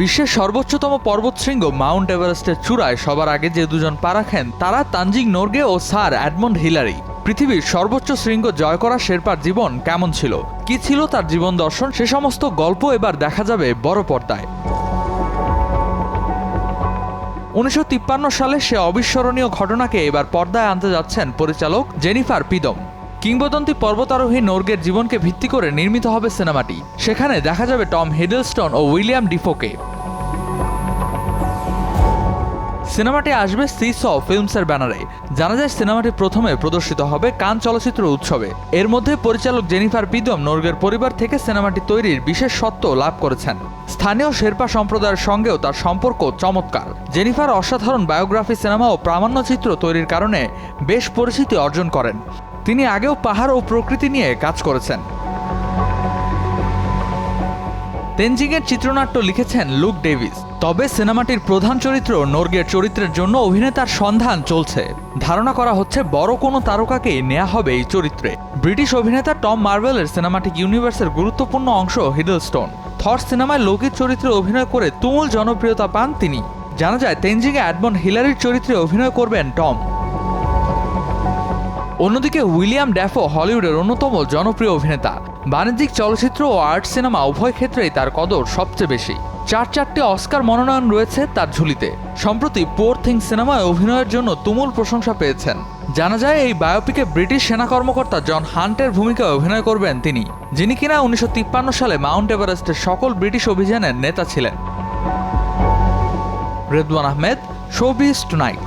বিশ্বের সর্বোচ্চতম পর্বতশৃঙ্গ মাউন্ট এভারেস্টের চূড়ায় সবার আগে যে দুজন পা রাখেন তারা তানজিং নোর্গে ও স্যার অ্যাডমন্ড হিলারি। পৃথিবীর সর্বোচ্চ শৃঙ্গ জয় করা শেরপার জীবন কেমন ছিল? কি ছিল তার জীবন দর্শন? সে সমস্ত গল্প এবার দেখা যাবে বড় পর্দায়। উনিশশো তিপ্পান্ন সালে সে অবিস্মরণীয় ঘটনাকে এবার পর্দায় আনতে যাচ্ছেন পরিচালক জেনিফার পিদম। কিংবদন্তি পর্বতারোহী নোর্গের জীবনকে ভিত্তি করে নির্মিত হবে সিনেমাটি। সেখানে দেখা যাবে টম হেডেলস্টন ও উইলিয়াম ডিফোকে। সিনেমাটি আসবে সিস ফিল্মসের ব্যানারে। জানা যায় সিনেমাটি প্রথমে প্রদর্শিত হবে কান চলচ্চিত্র উৎসবে। এর মধ্যে পরিচালক জেনিফার পিদম নর্গের পরিবার থেকে সিনেমাটি তৈরির বিশেষ সত্ত্ব লাভ করেছেন। স্থানীয় শেরপা সম্প্রদায়ের সঙ্গেও তার সম্পর্ক চমৎকার। জেনিফার অসাধারণ বায়োগ্রাফি সিনেমা ও প্রামাণ্যচিত্র তৈরির কারণে বেশ পরিচিতি অর্জন করেন। তিনি আগেও পাহাড় ও প্রকৃতি নিয়ে কাজ করেছেন। তেনজিংয়ের চিত্রনাট্য লিখেছেন লুক ডেভিস। তবে সিনেমাটির প্রধান চরিত্র নর্গের চরিত্রের জন্য অভিনেতার সন্ধান চলছে। ধারণা করা হচ্ছে বড় কোনো তারকাকেই নেওয়া হবে এই চরিত্রে। ব্রিটিশ অভিনেতা টম মার্ভেলের সিনেমাটিক ইউনিভার্সের গুরুত্বপূর্ণ অংশ হিডলস্টোন। থর সিনেমায় লৌকিক চরিত্রে অভিনয় করে তুমুল জনপ্রিয়তা পান তিনি। জানা যায়, তেনজিংয়ে অ্যাডমন্ড হিলারির চরিত্রে অভিনয় করবেন টম। অন্যদিকে উইলিয়াম ড্যাফো হলিউডের অন্যতম জনপ্রিয় অভিনেতা। বাণিজ্যিক চলচ্চিত্র ও আর্ট সিনেমা উভয় ক্ষেত্রেই তার কদর সবচেয়ে বেশি। চার চারটি অস্কার মনোনয়ন রয়েছে তার ঝুলিতে। সম্প্রতি পোর থিং সিনেমায় অভিনয়ের জন্য তুমুল প্রশংসা পেয়েছেন। জানা যায়, এই বায়োপিকে ব্রিটিশ সেনা কর্মকর্তা জন হান্টের ভূমিকায় অভিনয় করবেন তিনি, যিনি কিনা উনিশশো তিপ্পান্ন সালে মাউন্ট এভারেস্টের সকল ব্রিটিশ অভিযানের নেতা ছিলেন। Redwan Ahmed showbiz tonight.